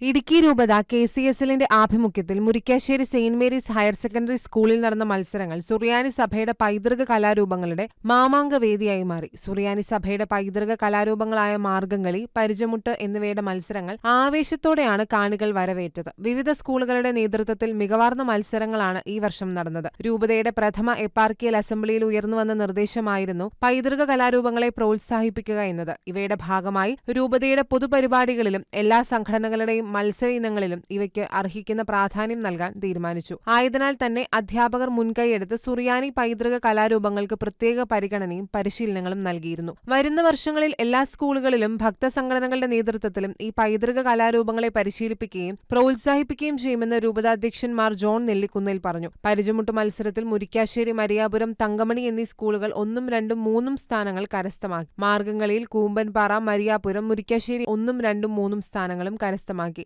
ഇടുക്കി രൂപത K C S എല്ലിന്റെ ആഭിമുഖ്യത്തിൽ Murickassery saint Mary's higher secondary സ്കൂളിൽ നടന്ന മത്സരങ്ങൾ സുറിയാനി സഭയുടെ പൈതൃക കലാരൂപങ്ങളുടെ മാമാങ്ക വേദിയായി മാറി. സുറിയാനി സഭയുടെ പൈതൃക കലാരൂപങ്ങളായ മാർഗംകളി പരിചമുട്ട് എന്നിവയുടെ മത്സരങ്ങൾ ആവേശത്തോടെയാണ് കാണികൾ വരവേറ്റത്. വിവിധ സ്കൂളുകളുടെ നേതൃത്വത്തിൽ മികവാർന്ന മത്സരങ്ങളാണ് ഈ വർഷം നടന്നത്. രൂപതയുടെ പ്രഥമ എപ്പാർക്കിയൽ അസംബ്ലിയിൽ ഉയർന്നുവന്ന നിർദ്ദേശമായിരുന്നു പൈതൃക കലാരൂപങ്ങളെ പ്രോത്സാഹിപ്പിക്കുക എന്നത്. ഇവയുടെ ഭാഗമായി രൂപതയുടെ പൊതുപരിപാടികളിലും എല്ലാ സംഘടനകളുടെയും മത്സര ഇനങ്ങളിലും ഇവയ്ക്ക് അർഹിക്കുന്ന പ്രാധാന്യം നൽകാൻ തീരുമാനിച്ചു. ആയതിനാൽ തന്നെ അധ്യാപകർ മുൻകൈയെടുത്ത് സുറിയാനി പൈതൃക കലാരൂപങ്ങൾക്ക് പ്രത്യേക പരിഗണനയും പരിശീലനങ്ങളും നൽകിയിരുന്നു. വരുന്ന വർഷങ്ങളിൽ എല്ലാ സ്കൂളുകളിലും ഭക്തസംഘടനകളുടെ നേതൃത്വത്തിലും ഈ പൈതൃക കലാരൂപങ്ങളെ പരിശീലിപ്പിക്കുകയും പ്രോത്സാഹിപ്പിക്കുകയും ചെയ്യുമെന്ന് രൂപതാധ്യക്ഷൻ മാർ ജോൺ നെല്ലിക്കുന്നേൽ പറഞ്ഞു. പരിചമുട്ട് മത്സരത്തിൽ മുരിക്കാശ്ശേരി മരിയാപുരം തങ്കമണി എന്നീ സ്കൂളുകൾ ഒന്നും രണ്ടും മൂന്നും സ്ഥാനങ്ങൾ കരസ്ഥമാക്കി. മാർഗംകളിയിൽ കൂമ്പൻപാറ മരിയാപുരം മുരിക്കാശ്ശേരി ഒന്നും രണ്ടും മൂന്നും സ്ഥാനങ്ങളും കരസ്ഥമാക്കി.